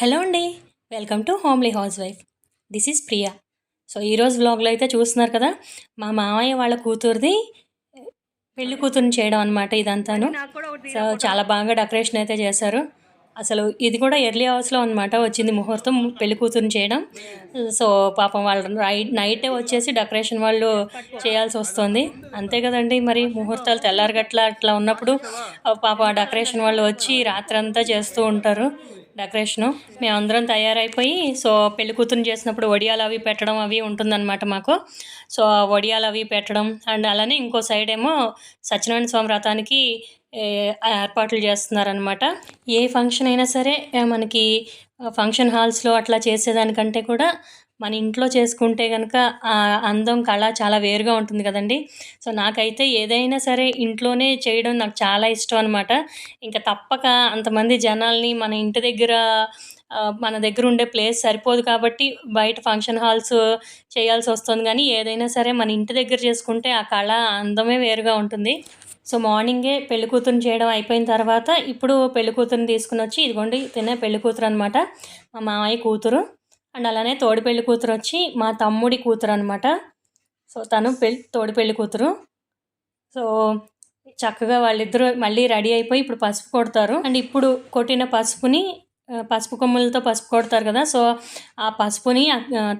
Hello అండి. Welcome to homely housewife. This is Priya. So ఈరోజు వ్లాగ్లో అయితే చూస్తున్నారు కదా మా మామయ్య వాళ్ళ కూతురుది పెళ్ళి కూతురుని చేయడం అనమాట ఇదంతాను. సో చాలా బాగా డెకరేషన్ అయితే చేశారు. అసలు ఇది కూడా ఎర్లీ అవర్స్లో అనమాట వచ్చింది ముహూర్తం పెళ్ళి కూతురుని చేయడం. సో పాపం వాళ్ళు నైట్ నైటే వచ్చేసి డెకరేషన్ వాళ్ళు చేయాల్సి వస్తుంది. అంతే కదండి మరి ముహూర్తాలు తెల్లారగట్ల అట్లా ఉన్నప్పుడు ఆ పాప డెకరేషన్ వాళ్ళు వచ్చి రాత్రంతా చేస్తూ ఉంటారు. డెకరేషను. మేమందరం తయారైపోయి సో పెళ్ళి కూతురు చేసినప్పుడు వడియాలు అవి పెట్టడం అవి ఉంటుందన్నమాట మాకు. సో వడియాలు అవి పెట్టడం అండ్ అలానే ఇంకో సైడ్ ఏమో సత్యనారాయణ స్వామి వ్రతానికి ఏర్పాట్లు చేస్తున్నారనమాట ఏ ఫంక్షన్ అయినా సరే మనకి ఫంక్షన్ హాల్స్లో అట్లా చేసేదానికంటే కూడా మన ఇంట్లో చేసుకుంటే కనుక ఆ అందం కళ చాలా వేరుగా ఉంటుంది కదండి. సో నాకైతే ఏదైనా సరే ఇంట్లోనే చేయడం నాకు చాలా ఇష్టం అనమాట ఇంకా తప్పక అంతమంది జనాల్ని మన ఇంటి దగ్గర మన దగ్గర ఉండే ప్లేస్ సరిపోదు కాబట్టి బయట ఫంక్షన్ హాల్స్ చేయాల్సి వస్తుంది. కానీ ఏదైనా సరే మన ఇంటి దగ్గర చేసుకుంటే ఆ కళ అందమే వేరుగా ఉంటుంది. సో మార్నింగే పెళ్ళి కూతురుని చేయడం అయిపోయిన తర్వాత ఇప్పుడు పెళ్ళి కూతురుని తీసుకుని వచ్చి ఇదిగోండి తినే పెళ్ళి కూతురు అనమాట మా మామయ్య కూతురు. అండ్ అలానే తోడి పెళ్ళి కూతురు వచ్చి మా తమ్ముడి కూతురు అనమాట సో తను పెళ్ళి తోడి పెళ్ళి కూతురు. సో చక్కగా వాళ్ళిద్దరూ మళ్ళీ రెడీ అయిపోయి ఇప్పుడు పసుపు కొడతారు. అండ్ ఇప్పుడు కొట్టిన పసుపుని పసుపు కొమ్ములతో పసుపు కొడతారు కదా. సో ఆ పసుపుని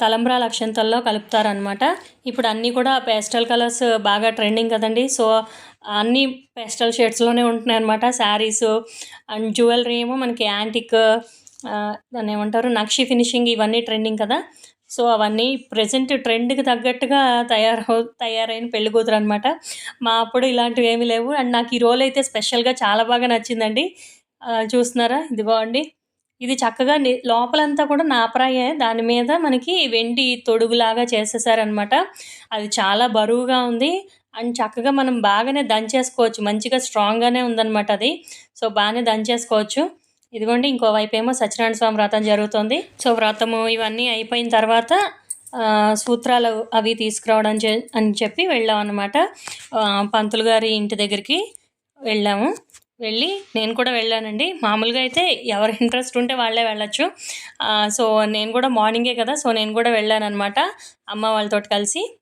తలంబ్రాల అక్షంతల్లో కలుపుతారనమాట ఇప్పుడు అన్నీ కూడా పేస్టల్ కలర్స్ బాగా ట్రెండింగ్ కదండి. సో అన్ని పేస్టల్ షేడ్స్లోనే ఉంటున్నాయి అనమాట శారీస్ అండ్ జ్యువెలరీ ఏమో మనకి యాంటిక్ దాన్ని ఏమంటారు నక్షి ఫినిషింగ్ ఇవన్నీ ట్రెండింగ్ కదా. సో అవన్నీ ప్రజెంట్ ట్రెండ్కి తగ్గట్టుగా తయారవు తయారైన పెళ్ళి కూతురు అనమాట మా అప్పుడు ఇలాంటివి ఏమీ లేవు. అండ్ నాకు ఈ రోల్ అయితే స్పెషల్గా చాలా బాగా నచ్చిందండి. చూస్తున్నారా? ఇదిగో అండి. ఇది చక్కగా లోపలంతా కూడా నాపరాయే. దాని మీద మనకి వెండి తొడుగులాగా చేసేసారనమాట అది చాలా బరువుగా ఉంది. అండ్ చక్కగా మనం బాగానే దంచేసుకోవచ్చు. మంచిగా స్ట్రాంగ్గానే ఉందన్నమాట అది. సో బాగానే దంచేసుకోవచ్చు. ఇదిగోండి ఇంకో వైపు ఏమో సత్యనారాయణ స్వామి వ్రతం జరుగుతుంది. సో వ్రతము ఇవన్నీ అయిపోయిన తర్వాత సూత్రాలు అవి తీసుకురావడం చే- అని చెప్పి వెళ్ళాం అనమాట పంతులు గారి ఇంటి దగ్గరికి వెళ్ళాము. వెళ్ళి నేను కూడా వెళ్ళానండి. మామూలుగా అయితే ఎవరి ఇంట్రెస్ట్ ఉంటే వాళ్ళే వెళ్ళచ్చు. సో నేను కూడా మార్నింగే కదా సో నేను కూడా వెళ్ళాను అనమాట అమ్మ వాళ్ళతో కలిసి.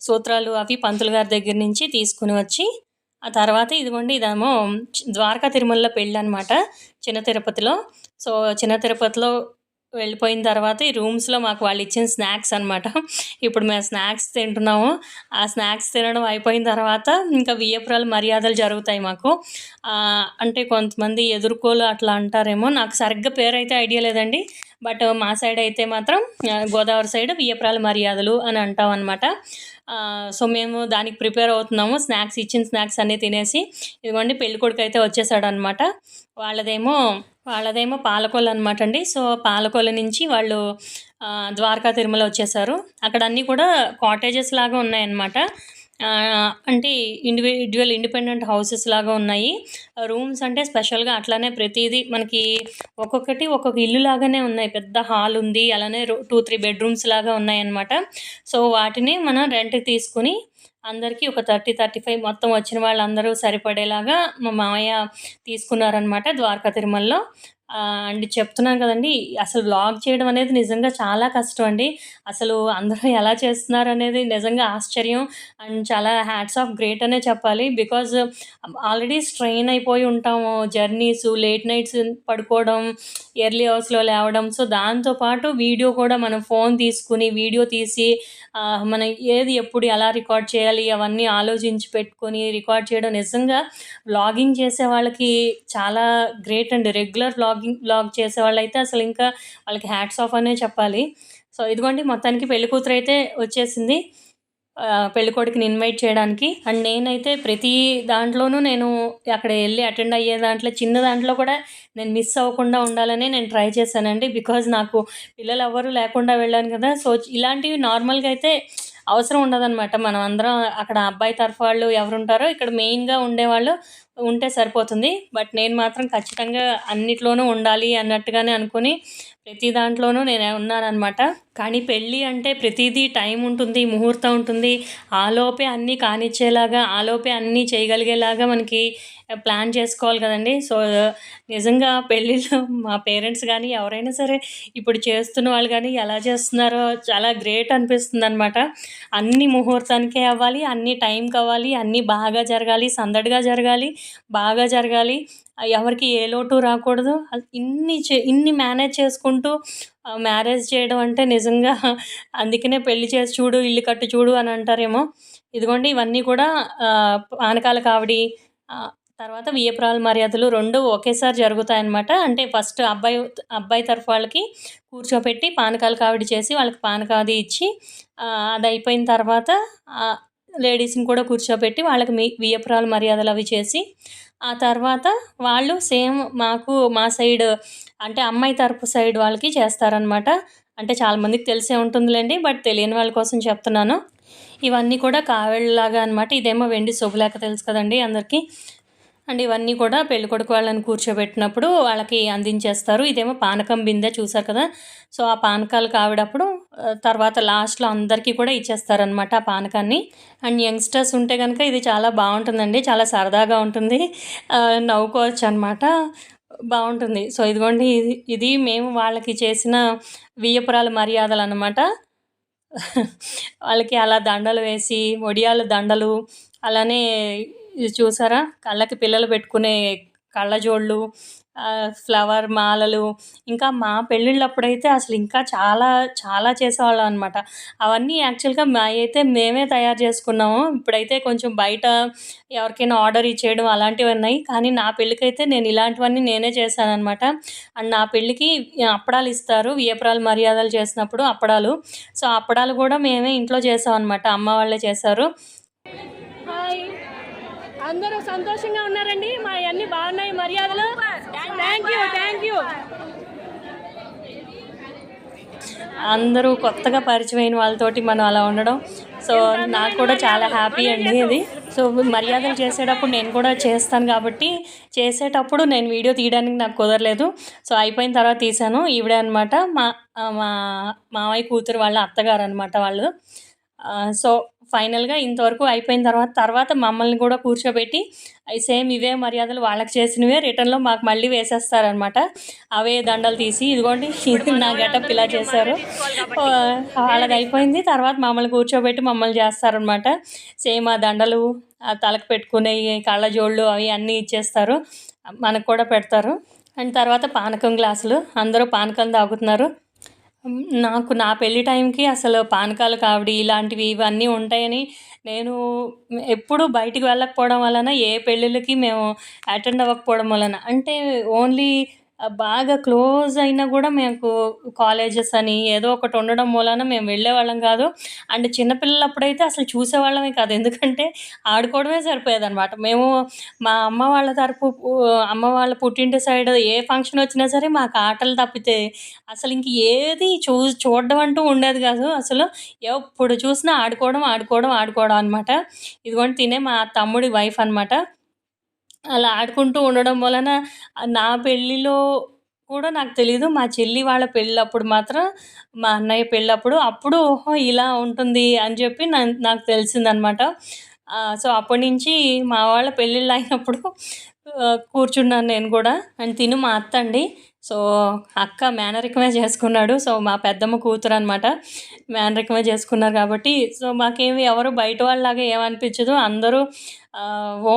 సూత్రాలు అవి పంతులు గారి దగ్గర నుంచి తీసుకుని వచ్చి ఆ తర్వాత ఇదిగోండి ఇదేమో ద్వారకా తిరుమలలో పెళ్ళి అనమాట చిన్న తిరుపతిలో. సో చిన్న తిరుపతిలో వెళ్ళిపోయిన తర్వాత ఈ రూమ్స్లో మాకు వాళ్ళు ఇచ్చిన స్నాక్స్ అనమాట ఇప్పుడు మేము స్నాక్స్ తింటున్నాము. ఆ స్నాక్స్ తినడం అయిపోయిన తర్వాత ఇంకా వియ్యపురాలు మర్యాదలు జరుగుతాయి మాకు. అంటే కొంతమంది ఎదుర్కోలు అట్లా అంటారేమో. నాకు సరిగ్గా పేరు అయితే ఐడియా లేదండి. బట్ మా సైడ్ అయితే మాత్రం గోదావరి సైడ్ వియ్యపురాల మర్యాదలు అని అంటాం అనమాట సో మేము దానికి ప్రిపేర్ అవుతున్నాము. స్నాక్స్ ఇచ్చిన స్నాక్స్ అన్నీ తినేసి ఇదిగోండి పెళ్ళికొడుకు అయితే వచ్చేసాడు అనమాట వాళ్ళదేమో వాళ్ళదేమో పాలకొల్లు అనమాట అండి. సో పాలకొల్లు నుంచి వాళ్ళు ద్వారకా తిరుమల వచ్చేసారు. అక్కడ అన్నీ కూడా కాటేజెస్ లాగా ఉన్నాయన్నమాట. అంటే ఇండివిజువల్ ఇండిపెండెంట్ హౌసెస్ లాగా ఉన్నాయి. రూమ్స్ అంటే స్పెషల్గా అట్లానే ప్రతిదీ మనకి ఒక్కొక్కటి ఒక్కొక్క ఇల్లు లాగానే ఉన్నాయి. పెద్ద హాల్ ఉంది. అలానే టూ త్రీ బెడ్రూమ్స్ లాగా ఉన్నాయి అన్నమాట సో వాటిని మనం రెంట్కి తీసుకుని అందరికీ ఒక థర్టీ థర్టీ ఫైవ్ మొత్తం వచ్చిన వాళ్ళందరూ సరిపడేలాగా మా మామయ్య తీసుకున్నారనమాట ద్వారకా తిరుమలలో. అండ్ చెప్తున్నాను కదండి అసలు వ్లాగ్ చేయడం అనేది నిజంగా చాలా కష్టం అండి. అసలు అందరూ ఎలా చేస్తున్నారు అనేది నిజంగా ఆశ్చర్యం. అండ్ చాలా హ్యాట్స్ ఆఫ్ గ్రేట్ అనే చెప్పాలి. బికాజ్ ఆల్రెడీ స్ట్రెయిన్ అయిపోయి ఉంటాము. జర్నీస్ లేట్ నైట్స్ పడుకోవడం ఎర్లీ అవర్స్లో లేవడం. సో దాంతోపాటు వీడియో కూడా మనం ఫోన్ తీసుకుని వీడియో తీసి మనం ఏది ఎప్పుడు ఎలా రికార్డ్ చేయాలి అవన్నీ ఆలోచించి పెట్టుకొని రికార్డ్ చేయడం నిజంగా వ్లాగింగ్ చేసే వాళ్ళకి చాలా గ్రేట్ అండి. రెగ్యులర్ బ్లాగింగ్ బ్లాగ్ చేసే వాళ్ళైతే అసలు ఇంకా వాళ్ళకి హ్యాట్స్ ఆఫ్ అనే చెప్పాలి. సో ఇదిగోండి మొత్తానికి పెళ్ళి కూతురు అయితే వచ్చేసింది. పెళ్ళికొడుకుని పెళ్ళి కొడుకుని ఇన్వైట్ చేయడానికి. అండ్ నేనైతే ప్రతి దాంట్లోనూ నేను అక్కడ వెళ్ళి అటెండ్ అయ్యే దాంట్లో చిన్న దాంట్లో కూడా నేను మిస్ అవ్వకుండా ఉండాలని నేను ట్రై చేశానండి. బికాజ్ నాకు పిల్లలు ఎవరు లేకుండా వెళ్ళాను కదా. సో ఇలాంటివి నార్మల్గా అయితే అవసరం ఉండదన్నమాట. మనం అందరం అక్కడ అబ్బాయి తరఫు వాళ్ళు ఎవరు ఉంటారో ఇక్కడ మెయిన్గా ఉండేవాళ్ళు ఉంటే సరిపోతుంది. బట్ నేను మాత్రం ఖచ్చితంగా అన్నిట్లోనూ ఉండాలి అన్నట్టుగానే అనుకుని ప్రతి దాంట్లోనూ నేను ఉన్నానన్నమాట. కానీ పెళ్ళి అంటే ప్రతిదీ టైం ఉంటుంది ముహూర్తం ఉంటుంది. ఆలోపే అన్నీ కానిచ్చేలాగా ఆలోపే అన్నీ చేయగలిగేలాగా మనకి ప్లాన్ చేసుకోవాలి కదండి. సో నిజంగా పెళ్ళిళ్ళు మా పేరెంట్స్ కానీ ఎవరైనా సరే ఇప్పుడు చేస్తున్న వాళ్ళు కానీ ఎలా చేస్తున్నారో చాలా గ్రేట్ అనిపిస్తుంది అనమాట అన్ని ముహూర్తానికే అవ్వాలి అన్ని టైంకి అవ్వాలి అన్నీ బాగా జరగాలి సందడిగా జరగాలి. బాగా జరగాలి. ఎవరికి ఏ లోటు రాకూడదు. ఇన్ని చే ఇన్ని మేనేజ్ చేసుకుంటూ మ్యారేజ్ చేయడం అంటే నిజంగా అందుకనే పెళ్ళి చేసి చూడు ఇల్లు కట్టు చూడు అని అంటారేమో. ఇదిగోండి ఇవన్నీ కూడా పానకాల కావడి తర్వాత వియ్యపురాల మర్యాదలు రెండు ఒకేసారి జరుగుతాయన్నమాట. అంటే ఫస్ట్ అబ్బాయి అబ్బాయి తరఫు వాళ్ళకి కూర్చోపెట్టి పానకాలు కావిడి చేసి వాళ్ళకి పానకాది ఇచ్చి అది అయిపోయిన తర్వాత లేడీస్ని కూడా కూర్చోబెట్టి వాళ్ళకి మీ వియపురాలు మర్యాదలు అవి చేసి ఆ తర్వాత వాళ్ళు సేమ్ మాకు మా సైడ్ అంటే అమ్మాయి తరపు సైడ్ వాళ్ళకి చేస్తారనమాట అంటే చాలామందికి తెలిసే ఉంటుందిలేండి బట్ తెలియని వాళ్ళ కోసం చెప్తున్నాను. ఇవన్నీ కూడా కావేళ్ళలాగా అనమాట ఇదేమో వెండి శుభలేఖ తెలుసు కదండి అందరికీ. అండ్ ఇవన్నీ కూడా పెళ్ళికొడుకు వాళ్ళని కూర్చోబెట్టినప్పుడు వాళ్ళకి అందించేస్తారు. ఇదేమో పానకం బిందె చూసారు కదా. సో ఆ పానకాలు కావిడప్పుడు తర్వాత లాస్ట్లో అందరికీ కూడా ఇచ్చేస్తారనమాట ఆ పానకాన్ని. అండ్ యంగ్స్టర్స్ ఉంటే కనుక ఇది చాలా బాగుంటుందండి. చాలా సరదాగా ఉంటుంది. నవ్వుకోవచ్చు అనమాట బాగుంటుంది. సో ఇదిగోండి ఇది ఇది మేము వాళ్ళకి చేసిన వియ్యపురాల మర్యాదలు అనమాట వాళ్ళకి అలా దండలు వేసి వడియాల దండలు అలానే ఇది చూసారా? కళ్ళకి పిల్లలు పెట్టుకునే కళ్ళజోళ్ళు ఫ్లవర్ మాలలు. ఇంకా మా పెళ్ళిళ్ళప్పుడైతే అసలు ఇంకా చాలా చాలా చేసేవాళ్ళం అనమాట అవన్నీ యాక్చువల్గా మా అయితే మేమే తయారు చేసుకున్నాము. ఇప్పుడైతే కొంచెం బయట ఎవరికైనా ఆర్డర్ ఇచ్చేయడం అలాంటివి ఉన్నాయి. కానీ నా పెళ్ళికైతే నేను ఇలాంటివన్నీ నేనే చేశాను అనమాట అండ్ నా పెళ్ళికి అప్పడాలు ఇస్తారు. వియపురాలు మర్యాదలు చేసినప్పుడు అప్పడాలు. సో అప్పడాలు కూడా మేమే ఇంట్లో చేసాం అనమాట అమ్మ వాళ్ళే చేశారు. హాయ్ అందరూ సంతోషంగా ఉన్నారండి. మా అన్ని బాగున్నాయి మర్యాదలు. థ్యాంక్ యూ థ్యాంక్ యూ అందరూ కొత్తగా పరిచయమైన వాళ్ళతోటి మనం అలా ఉండడం. సో నాకు కూడా చాలా హ్యాపీ అండి అది సో మర్యాదలు చేసేటప్పుడు నేను కూడా చేస్తాను కాబట్టి చేసేటప్పుడు నేను వీడియో తీయడానికి నాకు కుదరలేదు. సో అయిపోయిన తర్వాత తీశాను. ఈవిడే అనమాట మా మా మావయ్య కూతురు వాళ్ళ అత్తగారు అనమాట వాళ్ళు. సో ఫైనల్గా ఇంతవరకు అయిపోయిన తర్వాత తర్వాత మమ్మల్ని కూడా కూర్చోబెట్టి అవి సేమ్ ఇవే మర్యాదలు వాళ్ళకి చేసినవే రిటర్న్లో మాకు మళ్ళీ వేసేస్తారనమాట అవే దండలు తీసి ఇదిగోండి నా గెటప్ ఇలా చేశారు. వాళ్ళది అయిపోయింది. తర్వాత మమ్మల్ని కూర్చోబెట్టి మమ్మల్ని చేస్తారనమాట సేమ్ ఆ దండలు ఆ తలకు పెట్టుకునే కళ్ళజోళ్ళు అవి అన్నీ ఇచ్చేస్తారు. మనకు కూడా పెడతారు. అండ్ తర్వాత పానకం గ్లాసులు. అందరూ పానకం తాగుతున్నారు. నాకు నా పెళ్ళి టైంకి అసలు పానకాలు కావడి ఇలాంటివి ఇవన్నీ ఉంటాయని నేను ఎప్పుడు బయటికి వెళ్ళకపోవడం వలన ఏ పెళ్ళిళ్ళకి మేము అటెండ్ అవ్వకపోవడం వలన అంటే ఓన్లీ బాగా క్లోజ్ అయినా కూడా మాకు కాలేజెస్ అని ఏదో ఒకటి ఉండడం మూలాన మేము వెళ్ళేవాళ్ళం కాదు. అండ్ చిన్నపిల్లలప్పుడైతే అసలు చూసేవాళ్ళమే కాదు. ఎందుకంటే ఆడుకోవడమే సరిపోయేదన్నమాట. మేము మా అమ్మ వాళ్ళ తరపు అమ్మ వాళ్ళ పుట్టింటి సైడ్ ఏ ఫంక్షన్ వచ్చినా సరే మాకు ఆటలు తప్పితే అసలు ఇంక ఏది చూ చూడడం అంటూ ఉండేది కాదు. అసలు ఎప్పుడు చూసినా ఆడుకోవడం ఆడుకోవడం ఆడుకోవడం అనమాట ఇదిగోండి తినే మా తమ్ముడి వైఫ్ అనమాట అలా ఆడుకుంటూ ఉండడం వలన నా పెళ్ళిలో కూడా నాకు తెలీదు. మా చెల్లి వాళ్ళ పెళ్ళప్పుడు మాత్రం మా అన్నయ్య పెళ్ళప్పుడు అప్పుడు ఓహో ఇలా ఉంటుంది అని చెప్పి నాకు తెలిసిందనమాట. సో అప్పటి నుంచి మా వాళ్ళ పెళ్ళిళ్ళు అయినప్పుడు కూర్చున్నాను నేను కూడా. అండ్ తిను మా అత్త అండి సో అక్క మేనరికమే చేసుకున్నాడు. సో మా పెద్దమ్మ కూతురు అనమాట మేనరికమే చేసుకున్నారు కాబట్టి సో మాకేమి ఎవరు బయట వాళ్ళలాగా ఏమనిపించదు. అందరూ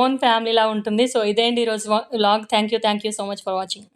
ఓన్ ఫ్యామిలీలా ఉంటుంది. సో ఇదేంటి ఈరోజు vlog thank you thank you so much for watching.